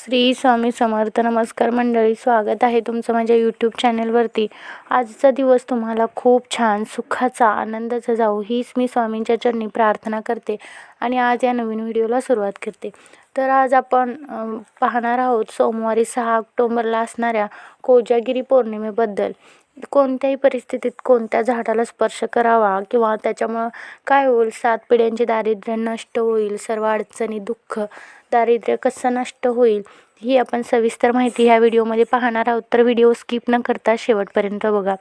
श्री स्वामी समर्थ नमस्कार मंडळी स्वागत आहे तुमचं माझ्या यूट्यूब चॅनलवरती आजचा दिवस तुम्हाला खूप छान सुखाचा आनंदाचा जाऊ हीच मी स्वामींच्या चरणी प्रार्थना करते आणि आज या नवीन व्हिडिओला सुरुवात करते. तर आज आपण पाहणार आहोत सोमवारी सहा ऑक्टोंबरला असणाऱ्या कोजागिरी पौर्णिमेबद्दल. कोणत्याही परिस्थितीत कोणत्या झाडाला स्पर्श करावा किंवा त्याच्यामुळं काय होईल सात पिढ्यांचे दारिद्र्य नष्ट होईल सर्व अडचणी दुःख दारिद्र्य कसं नष्ट होईल ही आपण सविस्तर माहिती ह्या व्हिडिओमध्ये पाहणार आहोत. तर व्हिडिओ स्किप न करता शेवटपर्यंत बघा.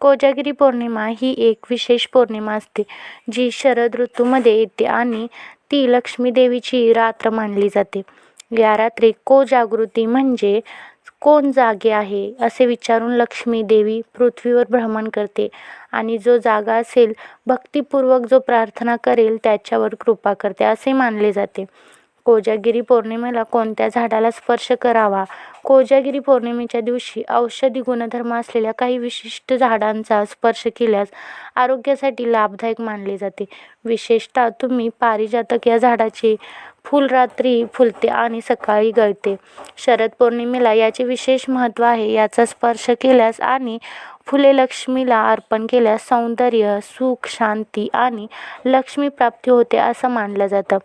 कोजागिरी पौर्णिमा ही एक विशेष पौर्णिमा असते जी शरद ऋतूमध्ये येते आणि ती लक्ष्मी देवीची रात्र मानली जाते. या रात्री कोजागृती म्हणजे कोण जागे आहे असे विचारून लक्ष्मी देवी पृथ्वीवर भ्रमण करते आणि जो जागा असेल भक्तिपूर्वक जो प्रार्थना करेल त्याच्यावर कृपा करते असे मानले जाते. कोजागिरी पौर्णिमेला कोणत्या झाडाला स्पर्श करावा? कोजागिरी पौर्णिमेच्या दिवशी औषधी गुणधर्म असलेल्या काही विशिष्ट झाडांचा स्पर्श केल्यास आरोग्यासाठी लाभदायक मानले जाते. विशेषतः तुम्ही पारिजातक या झाडाचे फुल रात्री फुलते आणि सकाळी गळते. शरद पौर्णिमेला याचे विशेष महत्त्व आहे याचा स्पर्श केल्यास आणि फुले लक्ष्मीला अर्पण केल्यास सौंदर्य सुख शांती आणि लक्ष्मी प्राप्ती होते असं मानलं जातं.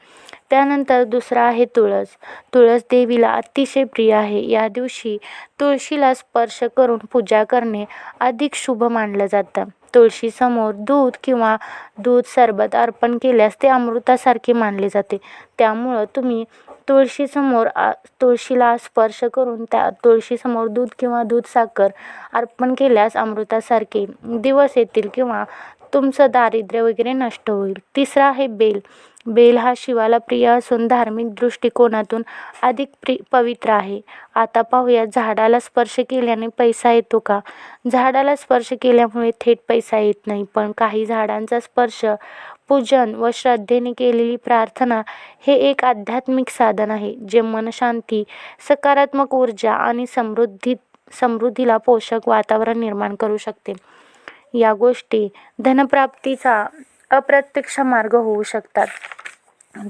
त्यानंतर दुसरा आहे तुळस. तुळस देवीला अतिशय प्रिय आहे. या दिवशी तुळशीला स्पर्श करून पूजा करणे अधिक शुभ मानलं जातं. तुळशीसमोर दूध किंवा दूध सरबत अर्पण केल्यास ते अमृतासारखे मानले जाते. त्यामुळं तुम्ही तुळशीसमोर तुळशीला स्पर्श करून त्या तुळशीसमोर दूध किंवा दूध साखर अर्पण केल्यास अमृतासारखे दिवस येतील किंवा तुमचं दारिद्र्य वगैरे नष्ट होईल. तिसरा आहे बेल. बेल हा शिवाला प्रिय असून धार्मिक दृष्टिकोनातून अधिक प्रि पवित्र आहे. आता पाहूया झाडाला स्पर्श केल्याने पैसा येतो का? झाडाला स्पर्श केल्यामुळे थेट पैसा येत नाही पण काही झाडांचा स्पर्श पूजन व श्रद्धेने केलेली प्रार्थना हे एक आध्यात्मिक साधन आहे जे मनशांती सकारात्मक ऊर्जा आणि समृद्धी समृद्धीला पोषक वातावरण निर्माण करू शकते. या गोष्टी धनप्राप्तीचा अप्रत्यक्ष मार्ग होऊ शकतात.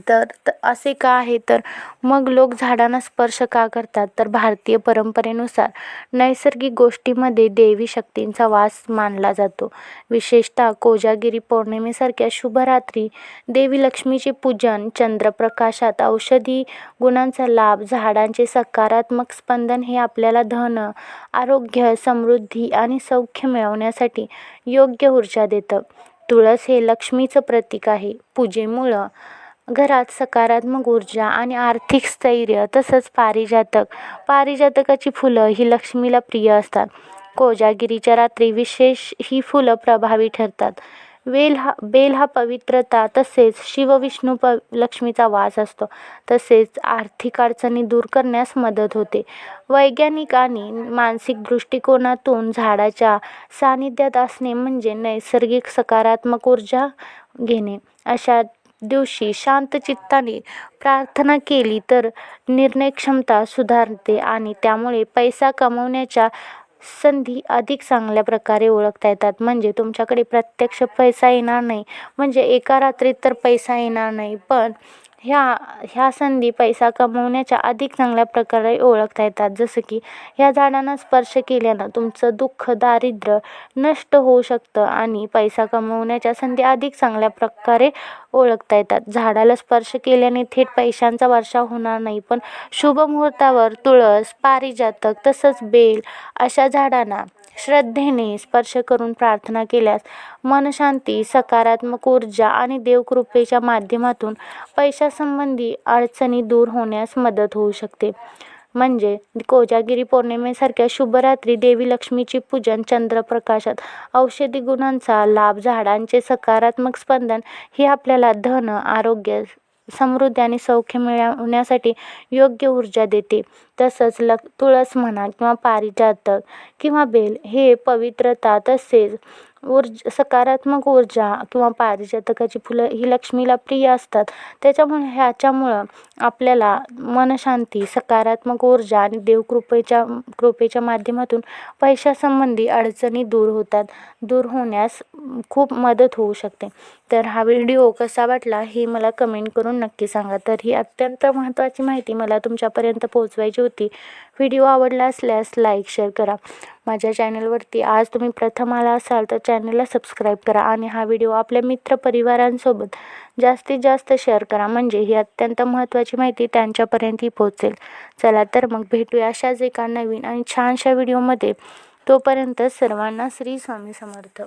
तर तर असे का आहे? तर मग लोक झाडांना स्पर्श का करतात? तर भारतीय परंपरेनुसार नैसर्गिक गोष्टीमध्ये देवी शक्तींचा वास मानला जातो. विशेषतः कोजागिरी पौर्णिमेसारख्या शुभरात्री देवी लक्ष्मीचे पूजन चंद्रप्रकाशात औषधी गुणांचा लाभ झाडांचे सकारात्मक स्पंदन हे आपल्याला धन आरोग्य समृद्धी आणि सौख्य मिळवण्यासाठी योग्य ऊर्जा देतं. तुळस हे लक्ष्मीचं प्रतीक आहे. पूजेमुळं घरात सकारात्मक ऊर्जा आणि आर्थिक स्थैर्य तसंच पारिजातक पारिजातकाची फुलं ही लक्ष्मीला प्रिय असतात. कोजागिरीच्या रात्री विशेष ही फुलं प्रभावी ठरतात. वेल हा बेल हा पवित्रता तसेच शिवविष्णू प लक्ष्मीचा वास असतो. तसेच आर्थिक अडचणी दूर करण्यास मदत होते. वैज्ञानिक आणि मानसिक दृष्टिकोनातून झाडाच्या सानिध्यात असणे म्हणजे नैसर्गिक सकारात्मक ऊर्जा घेणे. अशा दिवशी शांत चित्ताने प्रार्थना केली तर निर्णय क्षमता सुधारते आणि त्यामुळे पैसा कमवण्याच्या संधी अधिक चांगल्या प्रकारे ओळखता येतात. म्हणजे तुमच्याकडे प्रत्यक्ष पैसा येणार नाही. म्हणजे एका रात्रीत तर पैसा येणार नाही. पण ह्या ह्या संधी पैसा कमवण्याच्या अधिक चांगल्या प्रकारे ओळखता येतात. जसं की ह्या झाडांना स्पर्श केल्यानं तुमचं दुःख दारिद्र्य नष्ट होऊ शकतं आणि पैसा कमवण्याच्या संधी अधिक चांगल्या प्रकारे ओळखता येतात. झाडाला स्पर्श केल्याने थेट पैशांचा वर्षाव होणार नाही पण शुभ मुहूर्तावर तुळस पारिजातक तसंच बेल अशा झाडांना श्रद्धेने स्पर्श करून प्रार्थना केल्यास मनशांती सकारात्मक ऊर्जा आणि देवकृपेच्या माध्यमातून पैशा संबंधी अडचणी दूर होण्यास मदत होऊ शकते. म्हणजे कोजागिरी पौर्णिमेसारख्या शुभरात्री देवी लक्ष्मीची पूजन चंद्रप्रकाशात. औषधी गुणांचा लाभ झाडांचे सकारात्मक स्पंदन हे आपल्याला धन आरोग्य समृद्धी आणि सौख्य मिळवण्यासाठी योग्य ऊर्जा देते. तसंच लक तुळस म्हणा किंवा पारिजातक किंवा बेल हे पवित्रता तसेच ऊर्ज सकारात्मक ऊर्जा किंवा पारिजातकाची फुलं ही लक्ष्मीला प्रिय असतात. त्याच्यामुळे ह्याच्यामुळं आपल्याला मनशांती सकारात्मक ऊर्जा आणि देवकृपेच्या कृपेच्या माध्यमातून पैशासंबंधी अडचणी दूर होतात दूर होण्यास खूप मदत होऊ शकते. तर हा व्हिडिओ कसा वाटला हे मला कमेंट करून नक्की सांगा. तर ही अत्यंत महत्त्वाची माहिती मला तुमच्यापर्यंत पोहोचवायची होती. होती. व्हिडिओ आवडला असल्यास लाईक शेअर करा. माझ्या चॅनलवरती आज तुम्ही प्रथम आला असाल तर चॅनलला सबस्क्राईब करा आणि हा व्हिडिओ आपल्या मित्रपरिवारांसोबत जास्तीत जास्त शेअर करा. म्हणजे ही अत्यंत महत्त्वाची माहिती त्यांच्यापर्यंतही पोहोचेल. चला तर मग भेटूया अशाच एका नवीन आणि छानशा व्हिडिओमध्ये तोपर्यंत सर्वांना श्री स्वामी समर्थ.